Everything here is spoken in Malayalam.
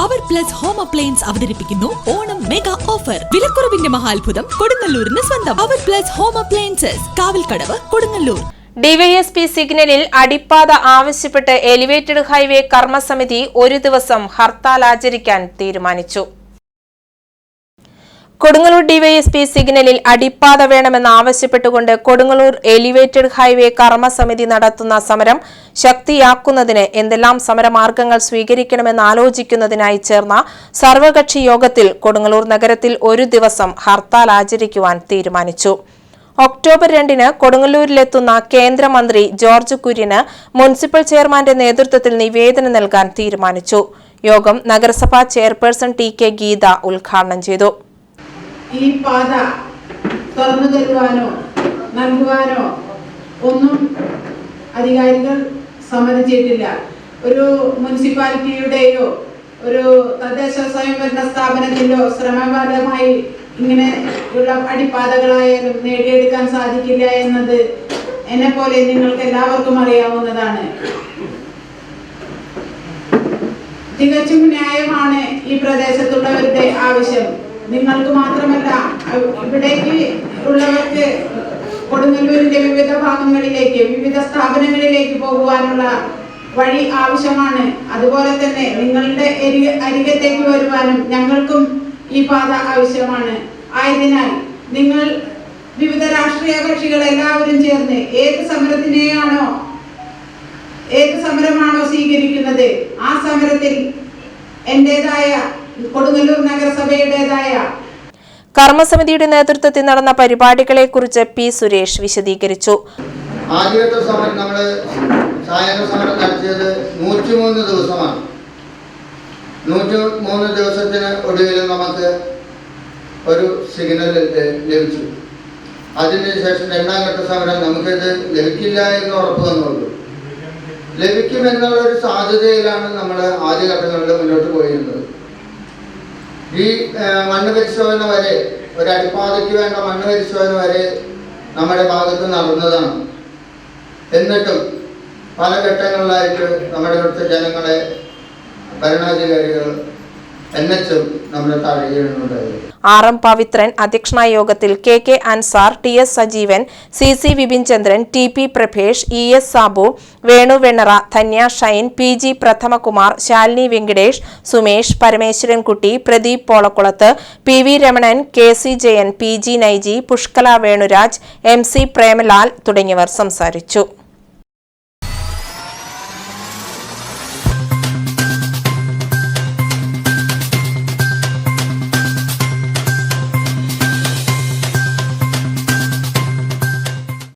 പവർ പ്ലസ് ഹോം അപ്ലയൻസ് അവതരിപ്പിക്കുന്നു ഓണം മെഗാ ഓഫർ വിലക്കുറവിന്റെ മഹാത്ഭുതം കൊടുങ്ങല്ലൂരിന് സ്വന്തം. Power plus home appliances Kavalkadavu Kodungallur. DYSP സിഗ്നലിൽ അടിപ്പാത ആവശ്യപ്പെട്ട് എലിവേറ്റഡ് ഹൈവേ കർമ്മസമിതി ഒരു ദിവസം ഹർത്താൽ ആചരിക്കാൻ തീരുമാനിച്ചു. കൊടുങ്ങല്ലൂർ ഡിവൈഎസ്പി സിഗ്നലിൽ അടിപ്പാത വേണമെന്ന് ആവശ്യപ്പെട്ടുകൊണ്ട് കൊടുങ്ങല്ലൂർ എലിവേറ്റഡ് ഹൈവേ കർമ്മസമിതി നടത്തുന്ന സമരം ശക്തിയാക്കുന്നതിന് എന്തെല്ലാം സമരമാർഗങ്ങൾ സ്വീകരിക്കണമെന്ന് ആലോചിക്കുന്നതിനായി ചേർന്ന സർവകക്ഷി യോഗത്തിൽ കൊടുങ്ങല്ലൂർ നഗരത്തിൽ ഒരു ദിവസം ഹർത്താൽ ആചരിക്കുവാൻ തീരുമാനിച്ചു. ഒക്ടോബർ രണ്ടിന് കൊടുങ്ങല്ലൂരിലെത്തുന്ന കേന്ദ്രമന്ത്രി ജോർജ് കുര്യന് മുനിസിപ്പൽ ചെയർമാന്റെ നേതൃത്വത്തിൽ നിവേദനം നൽകാൻ തീരുമാനിച്ചു. യോഗം നഗരസഭാ ചെയർപേഴ്സൺ ടി കെ ഗീത ഉദ്ഘാടനം ചെയ്തു. ഈ പാത തുറന്നു തരുവാനോ നൽകുവാനോ ഒന്നും അധികാരികൾ സമ്മതിച്ചിട്ടില്ല ഒരു മുനിസിപ്പാലിറ്റിയുടെയോ ഒരു തദ്ദേശ സ്വയംഭരണ സ്ഥാപനത്തിലോ ശ്രമഫലമായി ഇങ്ങനെ ഉള്ള അടിപ്പാതകളായാലും നേടിയെടുക്കാൻ സാധിക്കില്ല എന്നത് എന്നെ പോലെ നിങ്ങൾക്ക് എല്ലാവർക്കും അറിയാവുന്നതാണ്. തികച്ചും ന്യായമാണ് ഈ പ്രദേശത്തുള്ളവരുടെ ആവശ്യം. നിങ്ങൾക്ക് മാത്രമല്ല ഇവിടേക്ക് ഉള്ളവർക്ക് കൊടുങ്ങല്ലൂരിന്റെ വിവിധ ഭാഗങ്ങളിലേക്ക് വിവിധ സ്ഥാപനങ്ങളിലേക്ക് പോകുവാനുള്ള വഴി ആവശ്യമാണ്. അതുപോലെ തന്നെ നിങ്ങളുടെ അരികത്തേക്ക് വരുവാനും ഞങ്ങൾക്കും ഈ പാത ആവശ്യമാണ്. ആയതിനാൽ നിങ്ങൾ വിവിധ രാഷ്ട്രീയ കക്ഷികൾ എല്ലാവരും ചേർന്ന് ഏത് സമരത്തിനെയാണോ ഏത് സമരമാണോ സ്വീകരിക്കുന്നത് ആ സമരത്തിൽ എന്റേതായ കൊടുങ്ങല്ലൂർ നഗരസഭയുടേതായ കർമ്മസമിതിയുടെ നേതൃത്വത്തിൽ നടന്ന പരിപാടികളെ കുറിച്ച് പി സുരേഷ് വിശദീകരിച്ചു. ആദ്യത്തെ സമരം നമ്മൾ സായന സമരം നടത്തിയത് നൂറ്റിമൂന്ന് ദിവസമാണ്. നൂറ്റി മൂന്ന് ദിവസത്തിന് ഒടുവിൽ നമുക്ക് ഒരു സിഗ്നൽ ലഭിച്ചു. അതിനുശേഷം രണ്ടാം ഘട്ട സമരം നമുക്കിത് ലഭിക്കില്ല എന്ന് ഉറപ്പ് തന്നുള്ളൂ ലഭിക്കുമെന്നുള്ള ഒരു സാധ്യതയിലാണ് നമ്മൾ ആദ്യ ആദ്യഘട്ടങ്ങളിൽ മുന്നോട്ട് പോയിരുന്നത്. ഈ മണ്ണ് പരിശോധന വരെ ഒരു അടിപ്പാതയ്ക്ക് വേണ്ട മണ്ണ് പരിശോധന വരെ നമ്മുടെ ഭാഗത്ത് നടന്നതാണ്. എന്നിട്ടും പല ഘട്ടങ്ങളിലായിട്ട് നമ്മുടെ അടുത്ത ജനങ്ങളെ ഭരണാധികാരികൾ തഴയുന്നുണ്ടായിരുന്നു ആർ എം പവിത്രൻ അധ്യക്ഷനായ യോഗത്തിൽ K K Ansar T S Sajeevan C C Vipin Chandran T P Prabhesh E S Sabu Venu Vennara Dhanya Shine P G Prathamakumar Shalini Venkitesh Sumesh Parameswarankutty Pradeep Polakkulath P V Ramanan K C Jayan P G Naiji Pushkala Venuraj M C Premalal തുടങ്ങിയവർ സംസാരിച്ചു.